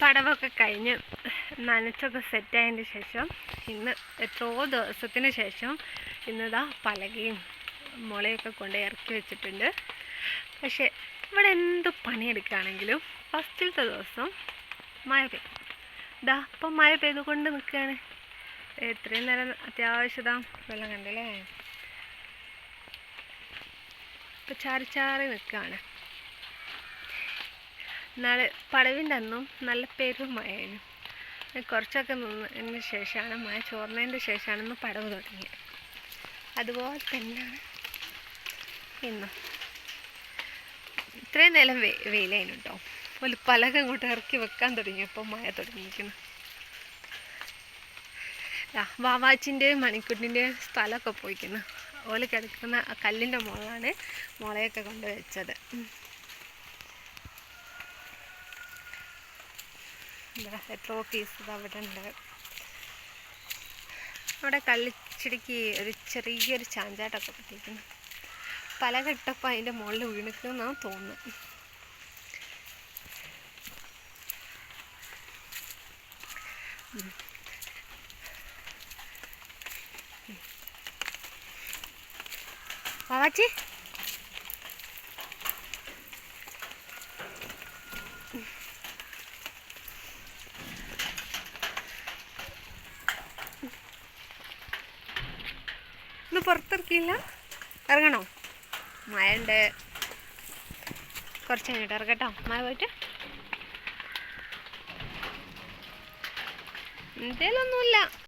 പടവൊക്കെ കഴിഞ്ഞ് നനച്ചൊക്കെ സെറ്റായതിന്റെ ശേഷം ഇന്ന് എത്രയോ ദിവസത്തിന് ശേഷം ഇന്നിതാ പലകയും മുളയൊക്കെ കൊണ്ട് ഇറക്കി വെച്ചിട്ടുണ്ട്. പക്ഷേ ഇവിടെ എന്ത് പണിയെടുക്കുകയാണെങ്കിലും ഫസ്റ്റിലത്തെ ദിവസം മഴ പെയ്യും ഇതാ ഇപ്പം മഴ പെയ്തുകൊണ്ട് നിൽക്കുകയാണ്. എത്രയും നേരം അത്യാവശ്യതാ വെള്ളം കണ്ടല്ലേ? ഇപ്പം ചാറി ചാറി നിൽക്കുകയാണ്. നാളെ പടവിന്റെ അന്നും നല്ല പെരും മഴയായിരുന്നു കുറച്ചൊക്കെ നിന്നതിന് ശേഷമാണ് മഴ ചോർന്നതിന്റെ ശേഷമാണ് ഇന്ന് പടവ് തുടങ്ങിയത്. അതുപോലെ തന്നെയാണ് ഇന്നും. ഇത്രയും നേരം വെ വെയിലായിരുന്നു കേട്ടോ ഒരു പലക ഇങ്ങോട്ട് ഇറക്കി വെക്കാൻ തുടങ്ങിയപ്പോൾ മഴ തുടങ്ങിയിരിക്കുന്നു. വാവാച്ചിന്റെയും മണിക്കുട്ടിന്റെയും സ്ഥലമൊക്കെ പോയിക്കുന്നു. ഓൽ കിടക്കുന്ന കല്ലിന്റെ മുകളാണ് മുളയൊക്കെ കൊണ്ട് വെച്ചത് ഉം. ഇവിടെ എത്രയോ പീസ് അവിടെ ഉണ്ട് അവിടെ കള്ളിച്ചിടിക്ക് ഒരു ചെറിയൊരു ചാഞ്ചാട്ടൊക്കെ പറ്റിയിരിക്കുന്നു. പല ഘട്ടപ്പം അതിന്റെ മുകളിൽ വീണിക്കുന്നാണ് തോന്നുന്നത്. വാവാച്ചി? ഇന്ന് പുറത്തിറക്കിയില്ല. ഇറങ്ങണോ? മഴ ഉണ്ട് കുറച്ച് കഴിഞ്ഞിട്ട് ഇറങ്ങട്ടോ. മഴ പോയിട്ട്. എന്തേലൊന്നുമില്ല.